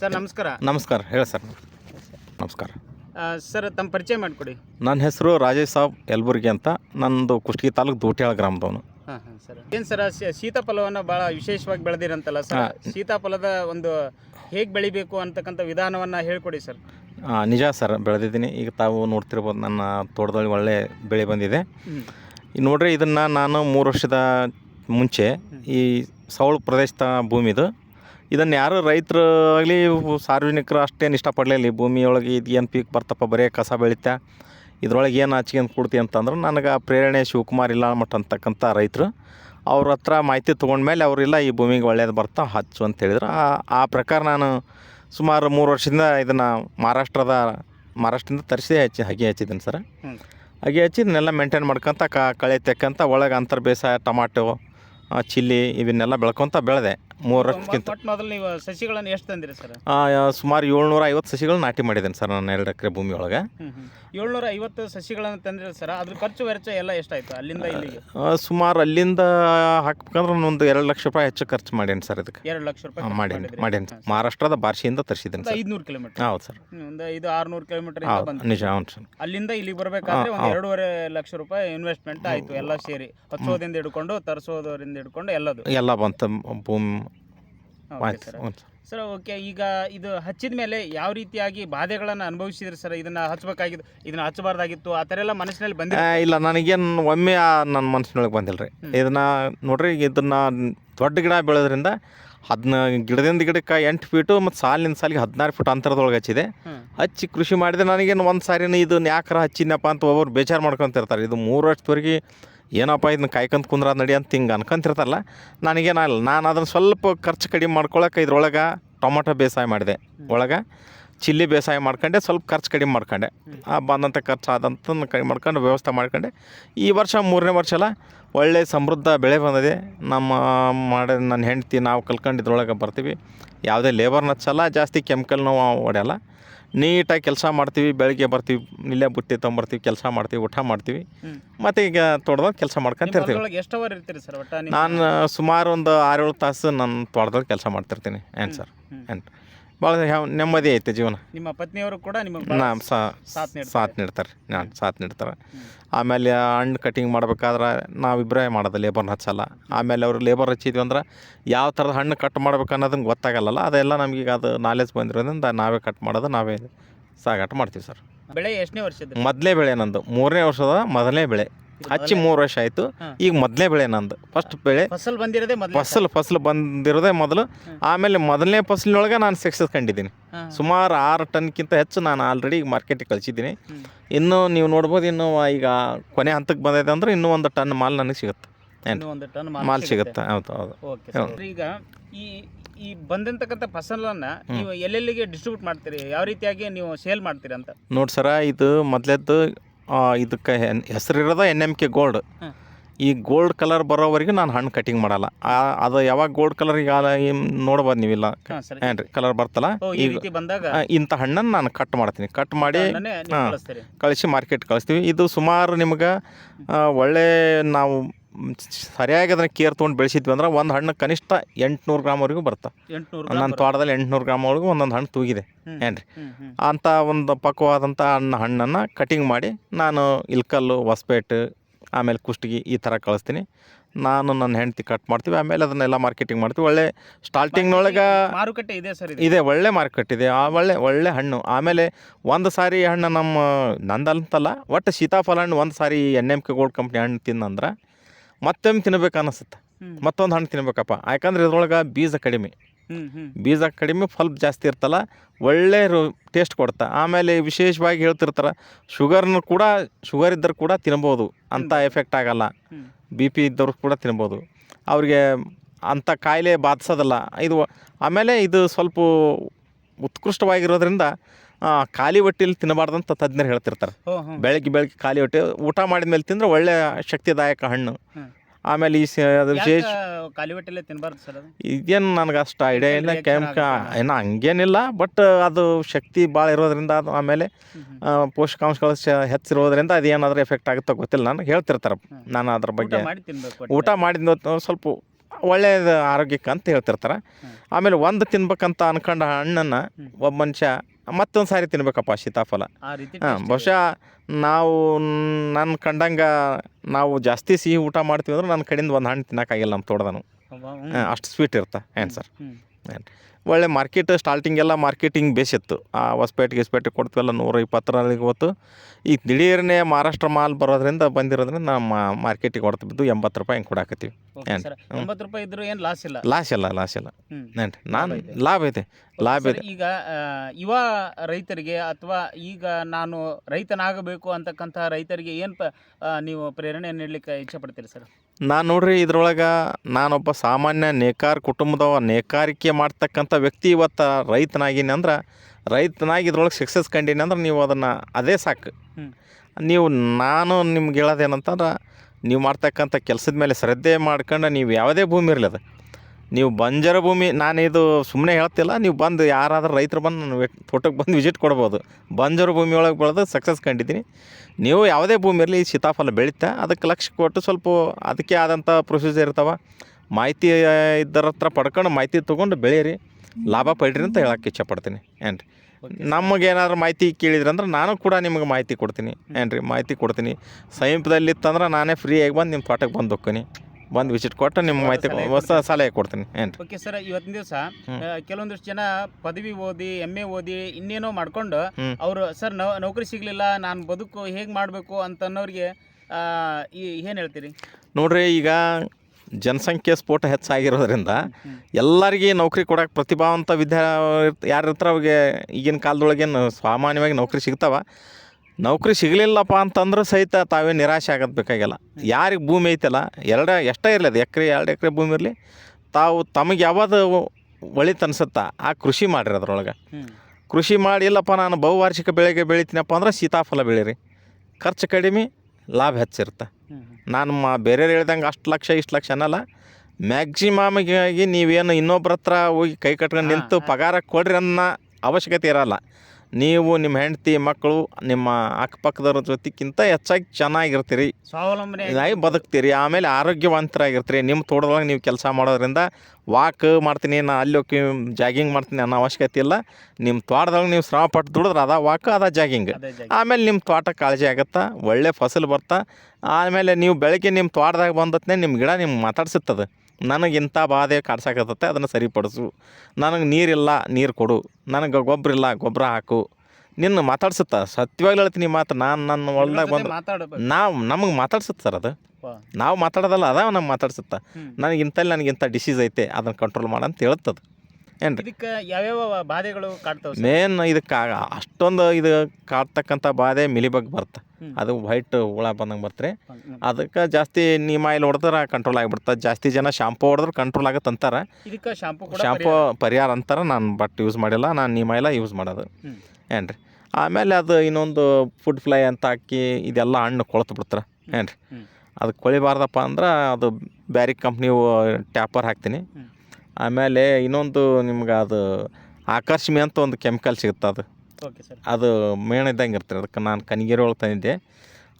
Sir ನಮಸ್ಕಾರ. ನಮಸ್ಕಾರ ಹೇಳಿ ಸರ್. ನಮಸ್ಕಾರ. ಆ, ಸರ್ ತಮ್ಮ ಪರಿಚಯ ಮಾಡಿಕೊಡಿ. ನನ್ನ ಹೆಸರು ರಾಜೇಶ್ ಸಾಬ್ ಯಲ್ಬುರ್ಗಿ ಅಂತ. ನಂದು ಕುಷ್ಟಗಿ ತಾಲೂಕು ದೂಟ್ಯಾಳ ಗ್ರಾಮದವನು. ಹಾಂ ಹಾಂ ಸರ್. ಏನು ಸರ್ ಶೀ- ಸೀತಾಫಲವನ್ನು ಭಾಳ ವಿಶೇಷವಾಗಿ ಬೆಳೆದಿರಂತಲ್ಲ ಸರ್. ಸೀತಾಫಲದ ಒಂದು ಹೇಗೆ ಬೆಳಿಬೇಕು ಅಂತಕ್ಕಂಥ ವಿಧಾನವನ್ನು ಹೇಳ್ಕೊಡಿ ಸರ್. ಆ, ನಿಜ ಸರ್ ಬೆಳೆದಿದ್ದೀನಿ. ಈಗ ತಾವು ನೋಡ್ತಿರ್ಬೋದು ನನ್ನ ತೋಟದಲ್ಲಿ ಒಳ್ಳೆ ಬೆಳೆ ಬಂದಿದೆ. ನೋಡ್ರಿ ಇದನ್ನು ನಾನು ಮೂರು ವರ್ಷದ ಮುಂಚೆ ಈ ಸೌಳು ಪ್ರದೇಶದ ಭೂಮಿ ಇದು ಇದನ್ನು ಯಾರು ರೈತರು ಆಗಲಿ ಸಾರ್ವಜನಿಕರು ಅಷ್ಟೇನು ಇಷ್ಟಪಡಲಿಲ್ಲ ಈ ಭೂಮಿಯೊಳಗೆ ಇದು ಏನು ಪೀಕ್ ಬರ್ತಪ್ಪ ಬರೀ ಕಸ ಬೆಳಿತಾ ಇದ್ರೊಳಗೆ ಏನು ಹಚ್ಕೊಂಡು ಕೊಡ್ತಿ ಅಂತಂದ್ರೆ ನನಗೆ ಆ ಪ್ರೇರಣೆ ಶಿವಕುಮಾರ್ ಇಲ್ಲ ಮಟ್ಟ ಅಂತಕ್ಕಂಥ ರೈತರು. ಅವ್ರ ಹತ್ರ ಮಾಹಿತಿ ತೊಗೊಂಡ್ಮೇಲೆ ಅವರಿಲ್ಲ ಈ ಭೂಮಿಗೆ ಒಳ್ಳೇದು ಬರ್ತಾ ಹಚ್ಚು ಅಂತ ಹೇಳಿದ್ರು. ಆ ಆ ಪ್ರಕಾರ ನಾನು ಸುಮಾರು ಮೂರು ವರ್ಷದಿಂದ ಇದನ್ನು ಮಹಾರಾಷ್ಟ್ರದ ಮಹಾರಾಷ್ಟ್ರದಿಂದ ತರಿಸಿ ಹಚ್ಚಿ ಹಗೆ ಹಚ್ಚಿದ್ದೀನಿ ಸರ್. ಹಗೆ ಹಚ್ಚಿ ಇದನ್ನೆಲ್ಲ ಮೇಂಟೈನ್ ಮಾಡ್ಕೊತ ಕ ಕಳೆ ತೆಕ್ಕಂತ ಒಳಗೆ ಅಂತರ್ ಬೇಸಾಯ ಟಮಾಟೊ ಚಿಲ್ಲಿ ಇವನ್ನೆಲ್ಲ ಬೆಳ್ಕೊತ ಬೆಳೆದೆ. ಮೂರು ವರ್ಷಕ್ಕಿಂತ ಮೊಟ್ಟ ಮೊದಲು ನೀವು ಸಸಿಗಳನ್ನು ಎಷ್ಟು ತಂದಿರಿ ಸರ್? ಆ, ಸುಮಾರು ಏಳ್ನೂರ ಐವತ್ತು ಸಸಿಗಳು ನಾಟಿ ಮಾಡಿದ್ದೇನೆ ಸರ್ ನಾನು ಎರಡು ಎಕರೆ ಭೂಮಿ ಒಳಗೆ. ಏಳ್ನೂರ ಐವತ್ತು ಸಸಿಗಳನ್ನು ತಂದಿರಿ ಸರ್. ಅದ್ರ ಖರ್ಚು ವೆಚ್ಚ ಎಲ್ಲ ಎಷ್ಟಾಯ್ತು ಅಲ್ಲಿಂದ ಇಲ್ಲಿಗೆ? ಸುಮಾರು ಅಲ್ಲಿಂದ ಹಾಕ್ಬೇಕಂದ್ರೆ ಒಂದು ಎರಡು ಲಕ್ಷ ರೂಪಾಯಿ ಹೆಚ್ಚು ಖರ್ಚು ಮಾಡೇನಿ ಸರ್ ಇದಕ್ಕೆ. ಎರಡು ಲಕ್ಷ ರೂಪಾಯಿ ಖರ್ಚು ಮಾಡೇನಿ ಮಾಡೇನಿ. ಹಾಂ, ಮಹಾರಾಷ್ಟ್ರದ ಭಾಷೆಯಿಂದ ತರಿಸಿದ್ದೀನಿ ಸರ್. ಐದುನೂರು ಕಿಲೋಮೀಟರ್. ಹೌದು ಸರ್. ಒಂದು ಇದು ಆರುನೂರು ಕಿಲೋಮೀಟರ್ ಹೌದು ನಿಜ ಹೌದು ಸರ್. ಅಲ್ಲಿಂದ ಇಲ್ಲಿಗೆ ಬರಬೇಕಾದ್ರೆ ಹಾ, ಒಂದು. ಎರಡೂವರೆ ಲಕ್ಷ ರೂಪಾಯಿ ಇನ್ವೆಸ್ಟ್ಮೆಂಟ್ ಆಯ್ತು ಎಲ್ಲ ಸೇರಿ. ಹಚ್ಚೋದಿಂದ ಹಿಡ್ಕೊಂಡು ತರಿಸೋದರಿಂದ ಹಿಡ್ಕೊಂಡು ಎಲ್ಲದು. ಎಲ್ಲ ಬಂತು ಭೂಮಿ ಆಯ್ತು ಸರ್ ಹ್ಞೂ ಸರ್ ಸರ್ ಓಕೆ ಈಗ ಇದು ಹಚ್ಚಿದ ಮೇಲೆ ಯಾವ ರೀತಿಯಾಗಿ ಬಾಧೆಗಳನ್ನು ಅನುಭವಿಸಿದ್ರಿ ಸರ್ ಇದನ್ನ ಹಚ್ಚಬೇಕಾಗಿದ್ದು ಇದನ್ನ ಹಚ್ಚಬಾರ್ದಾಗಿತ್ತು ಆ ಥರ ಎಲ್ಲ ಮನಸ್ಸಿನಲ್ಲಿ ಬಂದಿಲ್ಲ ಆ, ಇಲ್ಲ ನನಗೇನು ಒಮ್ಮೆ ಆ ನನ್ನ ಮನಸ್ಸಿನೊಳಗೆ ಬಂದಿಲ್ಲ ರೀ ಇದನ್ನ ನೋಡ್ರಿ ಇದನ್ನ ದೊಡ್ಡ ಗಿಡ ಬೆಳೆದ್ರಿಂದ ಹದಿನ ಗಿಡದಿಂದ ಗಿಡಕ್ಕೆ ಎಂಟು ಫೀಟು ಮತ್ತು ಸಾಲಿನ ಸಾಲಿಗೆ ಹದಿನಾರು ಫೀಟ್ ಅಂತರದೊಳಗೆ ಹಚ್ಚಿದೆ. ಹ್ಮ್. ಹಚ್ಚಿ ಕೃಷಿ ಮಾಡಿದೆ ನನಗೇನು ಒಂದು ಸಾರಿನ ಇದನ್ನ ಯಾಕಾರ ಹಚ್ಚಿನಪ್ಪ ಅಂತ ಒಬ್ಬರು ಬೇಜಾರು ಮಾಡ್ಕೊತಿರ್ತಾರೆ. ಇದು ಮೂರು ವರ್ಷದವರೆಗೆ ಏನಪ್ಪ ಇದನ್ನ ಕಾಯ್ಕೊಂತ ಕುಂದ್ರ ನಡಿ ಅಂತ ಹಿಂಗೆ ಅನ್ಕೊಂತಿರ್ತಲ್ಲ ನನಗೇನಲ್ಲ ನಾನು ಅದನ್ನು ಸ್ವಲ್ಪ ಖರ್ಚು ಕಡಿಮೆ ಮಾಡ್ಕೊಳಕ್ಕೆ ಇದ್ರೊಳಗೆ ಟೊಮೊಟೊ ಬೇಸಾಯ ಮಾಡಿದೆ. ಒಳಗೆ ಚಿಲ್ಲಿ ಬೇಸಾಯ ಮಾಡ್ಕೊಂಡೆ, ಸ್ವಲ್ಪ ಖರ್ಚು ಕಡಿಮೆ ಮಾಡ್ಕೊಂಡೆ. ಆ ಬಂದಂಥ ಖರ್ಚು ಆದಂಥ ಕಡಿಮೆ ಮಾಡ್ಕೊಂಡು ವ್ಯವಸ್ಥೆ ಮಾಡ್ಕೊಂಡೆ. ಈ ವರ್ಷ ಮೂರನೇ ವರ್ಷ ಎಲ್ಲ ಒಳ್ಳೆ ಸಮೃದ್ಧ ಬೆಳೆ ಬಂದಿದೆ. ನಮ್ಮ ಮಾಡಿದ ನನ್ನ ಹೆಂಡ್ತಿ ನಾವು ಕಲ್ಕೊಂಡಿದ್ರೊಳಗೆ ಬರ್ತೀವಿ. ಯಾವುದೇ ಲೇಬರ್ನ ಹಚ್ಚಲ್ಲ ಜಾಸ್ತಿ ಕೆಮಿಕಲ್ ನಾವು ಹೊಡೆಯಲ್ಲ ನೀಟಾಗಿ ಕೆಲಸ ಮಾಡ್ತೀವಿ ಬೆಳಗ್ಗೆ ಬರ್ತೀವಿ ಇಲ್ಲೇ ಬುತ್ತಿ ತೊಗೊಂಬರ್ತೀವಿ ಕೆಲಸ ಮಾಡ್ತೀವಿ ಊಟ ಮಾಡ್ತೀವಿ. ಮತ್ತು ಈಗ ತೋಟದಾಗ ಕೆಲಸ ಮಾಡ್ಕೊಂತಿರ್ತೀವಿ ಎಷ್ಟು ಅವರ್ ಇರ್ತೀರಿ ಸರ್ ಒಟ್ಟ? ನಾನು ಸುಮಾರು ಒಂದು ಆರೇಳು ತಾಸು ನಾನು ತೋಟದಲ್ಲಿ ಕೆಲಸ ಮಾಡ್ತಿರ್ತೀನಿ. ಏನು ಸರ್. ಏನು? ಭಾಳ ನೆಮ್ಮದಿ ಐತೆ ಜೀವನ. ನಿಮ್ಮ ಪತ್ನಿಯವರು ಕೂಡ ನಿಮಗೆ ನಾ ಸಾಥ್ ನೀಡ್ತಾರೆ. ಸಾಥ್ ನೀಡ್ತಾರೆ. ನಾನು ಸಾಥ್ ನೀಡ್ತಾರೆ. ಆಮೇಲೆ ಹಣ್ಣು ಕಟಿಂಗ್ ಮಾಡ್ಬೇಕಾದ್ರೆ ನಾವಿಬ್ಬರೇ ಮಾಡೋದು ಲೇಬರ್ನ ಹಚ್ಚಲ್ಲ. ಆಮೇಲೆ ಅವರು ಲೇಬರ್ ಹಚ್ಚಿದ್ವಿ ಅಂದ್ರೆ ಯಾವ ಥರದ ಹಣ್ಣು ಕಟ್ ಮಾಡ್ಬೇಕು ಅನ್ನೋದನ್ನ ಗೊತ್ತಾಗಲ್ಲ ಅದೆಲ್ಲ ನಮಗೀಗ ಅದು ನಾಲೆಜ್ ಬಂದಿರೋದ್ರಿಂದ ನಾವೇ ಕಟ್ ಮಾಡೋದು ನಾವೇ ಸಾಗಾಟ ಮಾಡ್ತೀವಿ ಸರ್. ಬೆಳೆ ಎಷ್ಟನೇ ವರ್ಷದ ಮೊದಲೇ ಬೆಳೆ ನಂದು. ಮೂರನೇ ವರ್ಷದ ಮೊದಲನೇ ಬೆಳೆ. ಹಚ್ಚಿ ಮೂರು ವರ್ಷ ಆಯಿತು. ಈಗ ಮೊದಲನೇ ಬೆಳೆ ನಂದು. ಫಸ್ಟ್ ಬೆಳೆ ಫಸಲ್ ಬಂದಿರೋದೇ ಮೊದಲು ಫಸಲು ಫಸಲು ಬಂದಿರೋದೇ ಮೊದಲು. ಆಮೇಲೆ ಮೊದಲನೇ ಫಸಲಿನೊಳಗೆ ನಾನು ಸಕ್ಸಸ್ ಕಂಡಿದ್ದೀನಿ. ಸುಮಾರು ಆರು ಟನ್ಗಿಂತ ಹೆಚ್ಚು ನಾನು ಆಲ್ರೆಡಿ ಮಾರ್ಕೆಟಿಗೆ ಕಳಿಸಿದ್ದೀನಿ. ಇನ್ನು ನೀವು ನೋಡ್ಬೋದು ಇನ್ನು ಈಗ ಕೊನೆ ಹಂತಕ್ಕೆ ಬಂದೈತೆ ಅಂದ್ರೆ ಇನ್ನೂ ಒಂದು ಟನ್ ಮಾಲ್ ನನಗೆ ಸಿಗುತ್ತೆ. ಒಂದು ಟನ್ ಮಾಲ್ ಸಿಗುತ್ತೆ. ಹೌದು ಹೌದು. ಓಕೆ ಈಗ ಈ ಈ ಬಂದಂತಕ್ಕಂಥ ಫಸಲನ್ನ ನೀವು ಎಲ್ಲೆಲ್ಲಿಗೆ ಡಿಸ್ಟ್ರಿಬ್ಯೂಟ್ ಮಾಡ್ತೀರಿ? ಯಾವ ರೀತಿಯಾಗಿ ನೀವು ಸೇಲ್ ಮಾಡ್ತೀರಿ ಅಂತ? ನೋಡಿ ಸರ ಇದು ಮೊದಲೇದ್ದು ಇದಕ್ಕೆ ಹೆಸರಿರೋದ ಎನ್ ಎಂ ಕೆ ಗೋಲ್ಡ್ ಈ ಗೋಲ್ಡ್ ಕಲರ್ ಬರೋವರೆಗೆ ನಾನು ಹಣ್ಣು ಕಟಿಂಗ್ ಮಾಡಲ್ಲ. ಅದು ಯಾವಾಗ ಗೋಲ್ಡ್ ಕಲರ್ ಈಗ ನೋಡ್ಬೋದು ನೀವಿಲ್ಲ. ಏನು ರೀ ಏನ್ರಿ ಕಲರ್ ಬರ್ತಲ್ಲ? ಈಗ ಇಂಥ ಹಣ್ಣನ್ನು ನಾನು ಕಟ್ ಮಾಡ್ತೀನಿ. ಕಟ್ ಮಾಡಿ ಕಳಿಸಿ ಮಾರ್ಕೆಟ್ ಕಳಿಸ್ತೀವಿ. ಇದು ಸುಮಾರು ನಿಮ್ಗೆ ಒಳ್ಳೆ ನಾವು ಸರಿಯಾಗಿ ಅದನ್ನು ಕೇರ್ ತೊಗೊಂಡು ಬೆಳೆಸಿದ್ವಿ ಅಂದ್ರೆ ಒಂದು ಹಣ್ಣು ಕನಿಷ್ಠ ಎಂಟುನೂರು ಗ್ರಾಮ್ವರೆಗೂ ಬರುತ್ತೆ ಎಂಟುನೂರು ನನ್ನ ತೋಟದಲ್ಲಿ ಎಂಟುನೂರು ಗ್ರಾಮ್ವರೆಗೂ ಒಂದೊಂದು ಹಣ್ಣು ತೂಗಿದೆ. ಏನು ಹ್ಮ್ ಅಂಥ ಒಂದು ಪಕ್ವವಾದಂಥ ಹಣ್ಣು ಹಣ್ಣನ್ನು ಕಟಿಂಗ್ ಮಾಡಿ ನಾನು ಇಲ್ಕಲ್ಲು ಹೊಸಪೇಟು ಆಮೇಲೆ ಕುಷ್ಟಗಿ ಈ ಥರ ಕಳಿಸ್ತೀನಿ. ನಾನು ನನ್ನ ಹೆಂಡತಿ ಕಟ್ ಮಾಡ್ತೀವಿ ಆಮೇಲೆ ಅದನ್ನೆಲ್ಲ ಮಾರ್ಕೆಟಿಂಗ್ ಮಾಡ್ತೀವಿ. ಒಳ್ಳೆ ಸ್ಟಾರ್ಟಿಂಗ್ನೊಳಗೆ ಮಾರುಕಟ್ಟೆ ಇದೆ ಸರ್ ಇದು. ಇದೆ ಒಳ್ಳೆ ಮಾರ್ಕೆಟ್ ಇದೆ. ಆ ಒಳ್ಳೆ ಒಳ್ಳೆ ಹಣ್ಣು. ಆಮೇಲೆ ಒಂದು ಸಾರಿ ಹಣ್ಣು ನಮ್ಮ ನಂದಂತಲ್ಲ ಒಟ್ಟು ಸೀತಾಫಲ ಹಣ್ಣು ಒಂದು ಸಾರಿ N M K gold company ಹಣ್ಣು ತಿನ್ನಂದ್ರೆ ಮತ್ತೊಮ್ಮೆ ತಿನ್ಬೇಕು ಅನ್ನಿಸುತ್ತೆ ಮತ್ತೊಂದು ಹಣ್ಣು ತಿನ್ಬೇಕಪ್ಪ. ಯಾಕಂದ್ರೆ ಇದ್ರೊಳಗೆ ಬೀಜ ಕಡಿಮೆ. ಬೀಜ ಕಡಿಮೆ ಫಲ್ ಜಾಸ್ತಿ ಇರ್ತಲ್ಲ ಒಳ್ಳೆ ಟೇಸ್ಟ್ ಕೊಡ್ತಾ ಆಮೇಲೆ ವಿಶೇಷವಾಗಿ ಹೇಳ್ತಿರ್ತಾರೆ ಶುಗರ್ನು ಕೂಡ ಶುಗರ್ ಇದ್ದರೂ ಕೂಡ ತಿನ್ಬೋದು. ಅಂಥ ಎಫೆಕ್ಟ್ ಆಗಲ್ಲ. ಬಿ ಪಿ ಇದ್ದವ್ರು ಕೂಡ ತಿನ್ಬೋದು. ಅವ್ರಿಗೆ ಅಂಥ ಕಾಯಿಲೆ ಬಾಧಿಸೋದಲ್ಲ ಇದು ಆಮೇಲೆ ಇದು ಸ್ವಲ್ಪ ಉತ್ಕೃಷ್ಟವಾಗಿರೋದ್ರಿಂದ ಖಾಲಿ ಹೊಟ್ಟೆಲಿ ತಿನ್ನಬಾರ್ದಂತ ತಜ್ಞರು ಹೇಳ್ತಿರ್ತಾರೆ. ಬೆಳಗ್ಗೆ ಬೆಳಗ್ಗೆ ಖಾಲಿ ಹೊಟ್ಟೆ ಊಟ ಮಾಡಿದ ಮೇಲೆ ತಿಂದ್ರೆ ಒಳ್ಳೆ ಶಕ್ತಿದಾಯಕ ಹಣ್ಣು. ಆಮೇಲೆ ಈ ವಿಶೇಷ ಖಾಲಿ ಹೊಟ್ಟೆಲೆ ತಿನ್ನಬಾರ್ದು ಸರ್ ಇದೇನು ನನಗೆ ಅಷ್ಟು ಐಡಿಯಾ ಇಲ್ಲ ಕೆಮಿಕ. ಏನೋ ಹಂಗೇನಿಲ್ಲ ಬಟ್ ಅದು ಶಕ್ತಿ ಭಾಳ ಇರೋದ್ರಿಂದ ಅದು ಆಮೇಲೆ ಪೋಷಕಾಂಶಗಳು ಹೆಚ್ಚಿರೋದ್ರಿಂದ ಅದು ಏನಾದರೂ ಎಫೆಕ್ಟ್ ಆಗುತ್ತೋ ಗೊತ್ತಿಲ್ಲ ನನಗೆ ಹೇಳ್ತಿರ್ತಾರೆ ನಾನು ಅದ್ರ ಬಗ್ಗೆ. ಊಟ ಮಾಡಿದ ಸ್ವಲ್ಪ ಒಳ್ಳೆಯದು ಆರೋಗ್ಯಕ್ಕೆ ಅಂತ ಹೇಳ್ತಿರ್ತಾರೆ ಆಮೇಲೆ ಒಂದು ತಿನ್ಬೇಕಂತ ಅನ್ಕೊಂಡ ಹಣ್ಣನ್ನು ಒಬ್ಬ ಮನುಷ್ಯ ಮತ್ತೊಂದು ಸಾರಿ ತಿನ್ಬೇಕಪ್ಪ ಸೀತಾಫಲ ಆ ರೀತಿ ಹಾಂ ಬಹುಶಃ ನಾವು ನನ್ನ ಕಂಡಂಗೆ ನಾವು ಜಾಸ್ತಿ ಸಿಹಿ ಊಟ ಮಾಡ್ತೀವಿ ಅಂದ್ರೆ ನನ್ನ ಕಡೆಯಿಂದ ಒಂದು ಹಣ್ಣು ತಿನ್ನೋಕ್ಕಾಗಿಲ್ಲ ನಮ್ಮ ತೋಟದನು. ಅಷ್ಟು ಸ್ವೀಟ್ ಇರುತ್ತೆ? ಏನು ಸರ್. ಒಳ್ಳೆ ಮಾರ್ಕೆಟ್ ಸ್ಟಾರ್ಟಿಂಗ್ ಎಲ್ಲ ಮಾರ್ಕೆಟಿಂಗ್ ಇತ್ತು. ಆ ಹೊಸಪೇಟೆ ಗಿಸ್ಪೇಟೆ ಕೊಡ್ತೀವಲ್ಲ ನೂರ ಇಪ್ಪತ್ತರಲ್ಲಿ ಇವತ್ತು ಈಗ ದಿಢೀರನೇ ಮಹಾರಾಷ್ಟ್ರ ಮಾಲ್ ಬರೋದ್ರಿಂದ ಬಂದಿರೋದ್ರಿಂದ ನಮ್ಮ ಮಾರ್ಕೆಟಿಗೆ ಹೊಡೆದು ಬಿದ್ದು ಎಂಬತ್ತು ರೂಪಾಯಿ ಹಿಂಗೆ ಕೊಡಾಕತ್ತೀವಿ. ಏನು ಎಂಬತ್ತು ರೂಪಾಯಿ ಇದ್ರು ಏನು ಲಾಸ್ ಇಲ್ಲ? ಲಾಸ್ ಇಲ್ಲ ಲಾಸ್ ಇಲ್ಲ. ನಾನು ಲಾಭ ಇದೆ. ಲಾಭ ಇದೆ. ಈಗ ಯುವ ರೈತರಿಗೆ ಅಥವಾ ಈಗ ನಾನು ರೈತನಾಗಬೇಕು ಅಂತಕ್ಕಂಥ ರೈತರಿಗೆ ಏನು ನೀವು ಪ್ರೇರಣೆ ನೀಡಲಿಕ್ಕೆ ಇಚ್ಛೆ ಪಡ್ತೀರಿ ಸರ್? ನಾನು ನೋಡ್ರಿ ಇದ್ರೊಳಗೆ ನಾನೊಬ್ಬ ಸಾಮಾನ್ಯ ನೇಕಾರ ಕುಟುಂಬದವ ನೇಕಾರಿಕೆ ಮಾಡ್ತಕ್ಕಂಥ ವ್ಯಕ್ತಿ ಇವತ್ತು ರೈತನಾಗೀನಿ ಅಂದ್ರೆ ರೈತನಾಗಿ ಇದ್ರೊಳಗೆ ಸಕ್ಸಸ್ ಕಂಡೀನಿ ಅಂದ್ರೆ ನೀವು ಅದನ್ನು ಅದೇ ಸಾಕು. ನೀವು ನಾನು ನಿಮ್ಗೆ ಹೇಳೋದೇನಂತಂದ್ರೆ ನೀವು ಮಾಡ್ತಕ್ಕಂಥ ಕೆಲಸದ ಮೇಲೆ ಶ್ರದ್ಧೆ ಮಾಡ್ಕೊಂಡು ನೀವು ಯಾವುದೇ ಭೂಮಿ ಇರಲಿ ಅದು. ನೀವು ಬಂಜರ ಭೂಮಿ ನಾನು ಇದು ಸುಮ್ಮನೆ ಹೇಳ್ತಿಲ್ಲ ನೀವು ಬಂದು ಯಾರಾದರೂ ರೈತರು ಬಂದು ನನ್ನ ತೋಟಕ್ಕೆ ಬಂದು ವಿಸಿಟ್ ಕೊಡ್ಬೋದು. ಬಂಜರ ಭೂಮಿ ಒಳಗೆ ಬೆಳೆದು ಸಕ್ಸಸ್ ಕಂಡಿದ್ದೀನಿ. ನೀವು ಯಾವುದೇ ಭೂಮಿ ಇರಲಿ ಸೀತಾಫಲ ಬೆಳೀತಾ ಅದಕ್ಕೆ ಲಕ್ಷ ಕೊಟ್ಟು ಸ್ವಲ್ಪ ಅದಕ್ಕೆ ಆದಂಥ ಪ್ರೊಸೀಜರ್ ಇರ್ತಾವೆ. ಮಾಹಿತಿ ಇದ್ದರ ಹತ್ರ ಪಡ್ಕೊಂಡು ಮಾಹಿತಿ ತೊಗೊಂಡು ಬೆಳೀರಿ ಲಾಭ ಪಡ್ರಿ ಅಂತ ಹೇಳಕ್ಕೆ ಇಚ್ಛಪಡ್ತೀನಿ. ಏನು ರೀ. ನಮಗೆ ಏನಾದ್ರು ಮಾಹಿತಿ ಕೇಳಿದ್ರೆ ಅಂದ್ರೆ ನಾನು ಕೂಡ ನಿಮಗೆ ಮಾಹಿತಿ ಕೊಡ್ತೀನಿ. ಏನ್ರಿ? ರೀ ಮಾಹಿತಿ ಕೊಡ್ತೀನಿ. ಸಮೀಪದಲ್ಲಿ ಇತ್ತಂದ್ರೆ ನಾನೇ ಫ್ರೀಯಾಗಿ ಬಂದು ನಿಮ್ಮ ತೋಟಕ್ಕೆ ಬಂದು ಹೋಗ್ತೀನಿ. ಬಂದು ವಿಸಿಟ್ ಕೊಟ್ಟು ನಿಮ್ಮ ಮಾಹಿತಿ ಹೊಸ ಸಲಹೆ ಕೊಡ್ತೀನಿ ಏನು ಓಕೆ ಸರ್ ಇವತ್ತಿನ ದಿವಸ. ಕೆಲವೊಂದಿಷ್ಟು ಜನ ಪದವಿ ಓದಿ ಎಂ ಎ ಓದಿ ಇನ್ನೇನೋ ಮಾಡ್ಕೊಂಡು. ಅವರು ಸರ್ ನೌಕರಿ ಸಿಗಲಿಲ್ಲ ನಾನು ಬದುಕು ಹೇಗೆ ಮಾಡಬೇಕು ಅಂತನ್ನೋರಿಗೆ ಆ, ಈ ಏನು ಹೇಳ್ತೀರಿ ನೋಡ್ರಿ ಈಗ ಜನಸಂಖ್ಯೆ ಸ್ಫೋಟ ಹೆಚ್ಚಾಗಿರೋದ್ರಿಂದ. ಎಲ್ಲರಿಗೆ ನೌಕರಿ ಕೊಡೋಕೆ ಪ್ರತಿಭಾವಂತ ವಿದ್ಯಾ ಯಾರು ಇರ್ತಾರೆ ಅವ್ರಿಗೆ ಈಗಿನ ಕಾಲದೊಳಗೇನು ಸಾಮಾನ್ಯವಾಗಿ ನೌಕರಿ ಸಿಗ್ತಾವ ನೌಕರಿ ಸಿಗಲಿಲ್ಲಪ್ಪ ಅಂತಂದ್ರೆ ಸಹಿತ ತಾವೇ ನಿರಾಶೆ ಆಗೋದು ಬೇಕಾಗಿಲ್ಲ. ಯಾರಿಗೆ ಭೂಮಿ ಐತಲ್ಲ ಎರಡ ಎಷ್ಟೇ ಇರಲಿ ಅದು ಎಕರೆ ಎರಡು ಎಕರೆ ಭೂಮಿ ಇರಲಿ ತಾವು ತಮಗೆ ಯಾವುದು ಒಳಿತು ಅನ್ಸುತ್ತಾ ಆ ಕೃಷಿ ಮಾಡಿರಿ ಅದ್ರೊಳಗೆ. ಕೃಷಿ ಮಾಡಿ ಇಲ್ಲಪ್ಪ ನಾನು ಬಹುವಾರ್ಷಿಕ ಬೆಳೆಗೆ ಬೆಳಿತೀನಪ್ಪ ಅಂದ್ರೆ ಸೀತಾಫಲ ಬೆಳೀರಿ. ಖರ್ಚು ಕಡಿಮೆ ಲಾಭ ಹೆಚ್ಚಿರುತ್ತೆ. ನಾನು ಮಾ ಬೇರೆಯವ್ರು ಹೇಳ್ದಂಗೆ ಅಷ್ಟು ಲಕ್ಷ ಇಷ್ಟು ಲಕ್ಷ ಅನ್ನಲ್ಲ. ಮ್ಯಾಕ್ಸಿಮಮ್ಗಾಗಿ ನೀವೇನು ಇನ್ನೊಬ್ರ ಹತ್ರ ಹೋಗಿ ಕೈ ಕಟ್ಕೊಂಡು ನಿಂತು. ಪಗಾರ ಕೊಡ್ರಿ ಅನ್ನೋ ಅವಶ್ಯಕತೆ ಇರಲ್ಲ. ನೀವು ನಿಮ್ಮ ಹೆಂಡತಿ ಮಕ್ಕಳು ನಿಮ್ಮ ಅಕ್ಕಪಕ್ಕದವ್ರ ಜೊತೆಗಿಂತ ಹೆಚ್ಚಾಗಿ ಚೆನ್ನಾಗಿರ್ತೀರಿ. ಸ್ವಾವಲಂಬನೆ ಬದುಕ್ತೀರಿ. ಆಮೇಲೆ ಆರೋಗ್ಯವಂತರಾಗಿರ್ತೀರಿ. ನಿಮ್ಮ ತೋಟದೊಳಗೆ ನೀವು ಕೆಲಸ ಮಾಡೋದ್ರಿಂದ ವಾಕ್ ಮಾಡ್ತೀನಿ ನಾನು ಅಲ್ಲಿ ಹೋಗಿ ಜಾಗಿಂಗ್ ಮಾಡ್ತೀನಿ ಅನ್ನೋ ಅವಶ್ಯಕತೆ ಇಲ್ಲ. ನಿಮ್ಮ ತೋಟದೊಳಗೆ ನೀವು ಶ್ರಮ ಪಟ್ಟು ದುಡಿದ್ರೆ ಅದ ವಾಕ್ ಅದ ಜಾಗಿಂಗ್ ಆಮೇಲೆ ನಿಮ್ಮ ತೋಟ ಕಾಳಜಿ ಆಗುತ್ತಾ? ಒಳ್ಳೆ ಫಸಲು ಬರ್ತಾ? ಆಮೇಲೆ ನೀವು ಬೆಳಗ್ಗೆ ನಿಮ್ಮ ತೋಟದಾಗ ಬಂದತ್ನೇ ನಿಮ್ಮ ಗಿಡ ನಿಮ್ಗೆ ಮಾತಾಡ್ಸುತ್ತದೆ. ನನಗೆ ಇಂಥ ಬಾಧೆ ಕಾಡ್ಸಾಕತ್ತೆ ಅದನ್ನು ಸರಿಪಡಿಸು. ನನಗೆ ನೀರಿಲ್ಲ ನೀರು ಕೊಡು. ನನಗೆ ಗೊಬ್ಬರ ಇಲ್ಲ ಗೊಬ್ಬರ ಹಾಕು. ನಿನ್ನ ಮಾತಾಡ್ಸುತ್ತ? ಸತ್ಯವಾಗಿ ಹೇಳ್ತೀನಿ ಮಾತು ನಾನು ನನ್ನ ಹೊಲ್ದಾಗ ಬಂದು ನಾವು ನಮಗೆ ಮಾತಾಡ್ಸುತ್ತೆ ಸರ್ ಅದು. ನಾವು ಮಾತಾಡೋದಲ್ಲ ಅದಾವ ನಮ್ಗೆ ಮಾತಾಡ್ಸುತ್ತೆ. ನನಗೆ ಇಂಥಲ್ಲಿ ನನಗೆ ಇಂಥ ಡಿಸೀಸ್ ಐತೆ ಅದನ್ನು ಕಂಟ್ರೋಲ್ ಮಾಡಂತ ಹೇಳ್ತದೆ ಏನು ರೀ ಇದಕ್ಕೆ ಯಾವ್ಯಾವ ಬಾಧೆಗಳು ಕಾಡ್ತಾವೆ ಮೇನ್ ಇದಕ್ಕೆ ಅಷ್ಟೊಂದು ಇದು ಕಾಡ್ತಕ್ಕಂಥ ಬಾಧೆ ಮಿಲಿಬಗ್ ಬರುತ್ತೆ. ಅದು ವೈಟ್ ಹುಳ ಬಂದಂಗೆ ಬರ್ತ್ರಿ. ಅದಕ್ಕೆ ಜಾಸ್ತಿ ನೀಮ್ ಆಯಿಲ್ ಹೊಡೆದ್ರೆ ಕಂಟ್ರೋಲ್ ಆಗಿಬಿಡ್ತದೆ ಜಾಸ್ತಿ ಜನ ಶಾಂಪೂ ಹೊಡೆದ್ರೆ ಕಂಟ್ರೋಲ್ ಆಗುತ್ತೆ ಅಂತಾರೆ. ಇದಕ್ಕೆ ಶಾಂಪೂ ಕೂಡ ಶಾಂಪೂ ಪರಿಹಾರ ಅಂತಾರೆ. ನಾನು ಬಟ್ ಯೂಸ್ ಮಾಡಿಲ್ಲ. ನಾನು ನೀಮ್ ಆಯಿಲ ಯೂಸ್ ಮಾಡೋದು. ಏನು ರೀ ಆಮೇಲೆ ಅದು ಇನ್ನೊಂದು ಫುಡ್ ಫ್ಲೈ ಅಂತ ಹಾಕಿ ಇದೆಲ್ಲ ಹಣ್ಣು ಕೊಳ್ತು ಬಿಡ್ತಾರೆ. ಏನು ರೀ ಅದು ಕೊಳಿಬಾರ್ದಪ್ಪ ಅಂದ್ರೆ ಅದು ಬ್ಯಾರೆ ಕಂಪ್ನಿವು ಟ್ಯಾಪರ್ ಹಾಕ್ತೀನಿ. ಆಮೇಲೆ ಇನ್ನೊಂದು ನಿಮ್ಗೆ ಅದು ಆಕರ್ಷಮಿ ಅಂತ ಒಂದು ಕೆಮಿಕಲ್ ಸಿಗುತ್ತೆ ಅದು. ಓಕೆ ಸರ್ ಅದು ಮೇಣ ಇದ್ದಂಗೆ ಇರ್ತದೆ. ಅದಕ್ಕೆ ನಾನು ಕನಿಗೇರಿ ಒಳಗೆ ತಂದಿದ್ದೆ.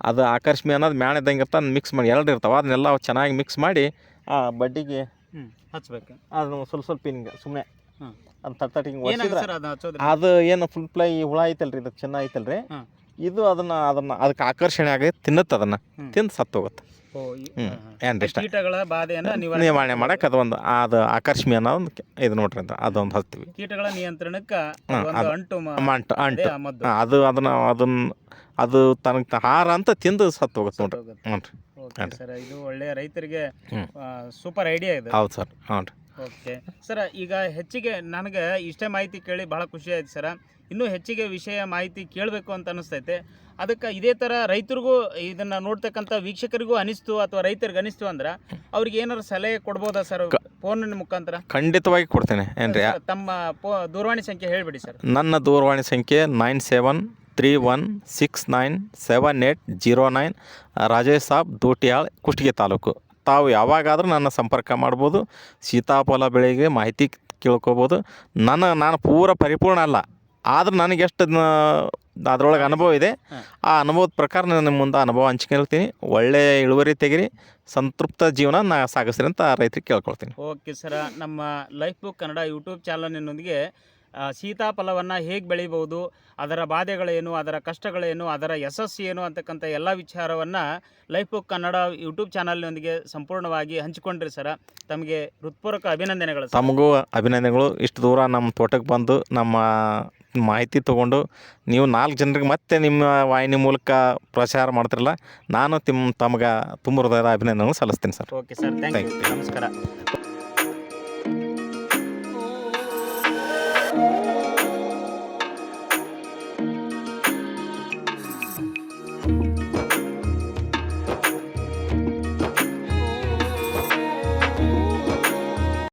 ಅದು ಆಕರ್ಷಮಿ ಅನ್ನೋದು ಮೇಣ ಇದ್ದಂಗೆ ಇರ್ತದೆ. ಅದನ್ನ ಮಿಕ್ಸ್ ಮಾಡಿ ಎರಡು ಇರ್ತಾವೆ. ಅದನ್ನೆಲ್ಲ ಚೆನ್ನಾಗಿ ಮಿಕ್ಸ್ ಮಾಡಿ ಆ ಬಡ್ಡಿಗೆ ಹಚ್ಬೇಕು. ಅದನ್ನು ಸ್ವಲ್ಪ ಸ್ವಲ್ಪ ಹಿಂಗೆ ಸುಮ್ಮನೆ. ಅದು ತಟ್ಟ ಹಿಂಗೆ ಅದು ಏನು ಫುಲ್ ಪ್ಲೈ ಹುಳ ಐತಲ್ರಿ ಇದಕ್ಕೆ ಚೆನ್ನಾಗಿ ಐತಲ್ರಿ. ಇದು ಅದನ್ನ ಅದನ್ನ ಅದಕ್ಕೆ ಆಕರ್ಷಣೆ ಆಗಿ ತಿನ್ನುತ್ತೆ ಅದನ್ನ. ತಿಂದು ಸತ್ತು ಹೋಗುತ್ತೆ ಕೀಟಗಳ ಬಾಧೆಯನ್ನು ನಿವಾರಣೆ ಮಾಡಕ್ಕೆ ಅದೊಂದು ಅದು ಆಕರ್ಷಮಿ ಅನ್ನೋ ಒಂದು ಇದು ನೋಡ್ರಿ ಅಂತ ಅದೊಂದು ಹಚ್ತೀವಿ ಕೀಟಗಳ ನಿಯಂತ್ರಣಕ್ಕೆ ಅಂಟು ಅಂಟು ಅಂಟು. ಅದೇ ಅದನ್ನ ಅದನ್ನ ಅದು ತನಗೆ ಹಾರ ಅಂತ ತಿಂದು ಸತ್ತು ಹೋಗುತ್ತೆ ನೋಡ್ರಿ. ಹ್ಞೂ ರೀ. ಸರ್ ಇದು ಒಳ್ಳೆಯ ರೈತರಿಗೆ ಸೂಪರ್ ಐಡಿಯಾ ಇದು. ಹೌದು ಸರ್ ಹ್ಞೂ ರೀ. ಓಕೆ. ಸರ್ ಈಗ ಹೆಚ್ಚಿಗೆ ನನಗೆ ಇಷ್ಟೇ ಮಾಹಿತಿ ಕೇಳಿ ಬಹಳ ಖುಷಿ ಆಯ್ತು ಸರ್. ಇನ್ನೂ ಹೆಚ್ಚಿಗೆ ವಿಷಯ ಮಾಹಿತಿ ಕೇಳಬೇಕು ಅಂತ ಅನಿಸ್ತೈತೆ. ಅದಕ್ಕೆ ಇದೇ ಥರ ರೈತರಿಗೂ ಇದನ್ನ ನೋಡ್ತಕ್ಕಂಥ ವೀಕ್ಷಕರಿಗೂ ಅನಿಸ್ತು ಅಥವಾ ರೈತರಿಗೆ ಅನಿಸ್ತು ಅಂದ್ರೆ ಅವ್ರಿಗೆ ಏನಾದ್ರು ಸಲಹೆ ಕೊಡ್ಬೋದಾ ಸರ್? ಫೋನಿನ ಮುಖಾಂತರ? ಖಂಡಿತವಾಗಿ ಕೊಡ್ತೇನೆ. ಏನು ರೀ ತಮ್ಮ ಪೋ- ದೂರವಾಣಿ ಸಂಖ್ಯೆ ಹೇಳಿಬಿಡಿ ಸರ್. ನನ್ನ ದೂರವಾಣಿ ಸಂಖ್ಯೆ nine seven three one six nine seven eight zero nine Rajesh Sab Dotiyal Kushtagi taluk. ತಾವು ಯಾವಾಗಾದರೂ ನನ್ನ ಸಂಪರ್ಕ ಮಾಡ್ಬೋದು ಸೀತಾಫಲ ಬೆಳೆಗೆ ಮಾಹಿತಿ ಕೇಳ್ಕೊಬೋದು. ನನ್ನ ನಾನು ಪೂರ ಪರಿಪೂರ್ಣ ಅಲ್ಲ ಆದ್ರೆ ನನಗೆ ಎಷ್ಟು ಅದ್ರೊಳಗೆ ಅನುಭವ ಇದೆ. ಆ ಅನುಭವದ ಪ್ರಕಾರ ನಾನು ನಿಮ್ಮ ಮುಂದೆ ಅನುಭವ ಹಂಚ್ಕೊಳ್ತೀನಿ ಒಳ್ಳೆಯ ಇಳುವರಿ ತೆಗಿರಿ ಸಂತೃಪ್ತ ಜೀವನ ನಾ ಸಾಗಿಸ್ರಿ ಅಂತ ರೈತರಿಗೆ ಕೇಳ್ಕೊಳ್ತೀನಿ. ಓಕೆ ಸರ ನಮ್ಮ ಲೈಫ್ ಬುಕ್ ಕನ್ನಡ ಯೂಟ್ಯೂಬ್ ಚಾನಲ್ನೊಂದಿಗೆ ಸೀತಾಫಲವನ್ನು ಹೇಗೆ ಬೆಳಿಬೋದು ಅದರ ಬಾಧೆಗಳೇನು ಅದರ ಕಷ್ಟಗಳೇನು ಅದರ ಯಶಸ್ಸು ಏನು ಅಂತಕ್ಕಂಥ ಎಲ್ಲ ವಿಚಾರವನ್ನು ಲೈಫ್ ಬುಕ್ ಕನ್ನಡ ಯೂಟ್ಯೂಬ್ ಚಾನಲ್ನೊಂದಿಗೆ ಸಂಪೂರ್ಣವಾಗಿ ಹಂಚಿಕೊಂಡ್ರಿ ಸರ. ತಮಗೆ ಹೃತ್ಪೂರ್ವಕ ಅಭಿನಂದನೆಗಳು ತಮಗೂ ಅಭಿನಂದನೆಗಳು. ಇಷ್ಟು ದೂರ ನಮ್ಮ ತೋಟಕ್ಕೆ ಬಂದು ನಮ್ಮ ಮಾಹಿತಿ ತೊಗೊಂಡು ನೀವು ನಾಲ್ಕು ಜನರಿಗೆ ಮತ್ತೆ ನಿಮ್ಮ ವಾಹಿನಿ ಮೂಲಕ ಪ್ರಚಾರ ಮಾಡ್ತಿರಲ್ಲ ನಾನು ತಿಮ್ಮ ತಮಗೆ ತುಂಬ ಹೃದಯದ ಅಭಿನಂದನೆಗಳು ಸಲ್ಲಿಸ್ತೀನಿ sir. Okay sir. Thank you ನಮಸ್ಕಾರ.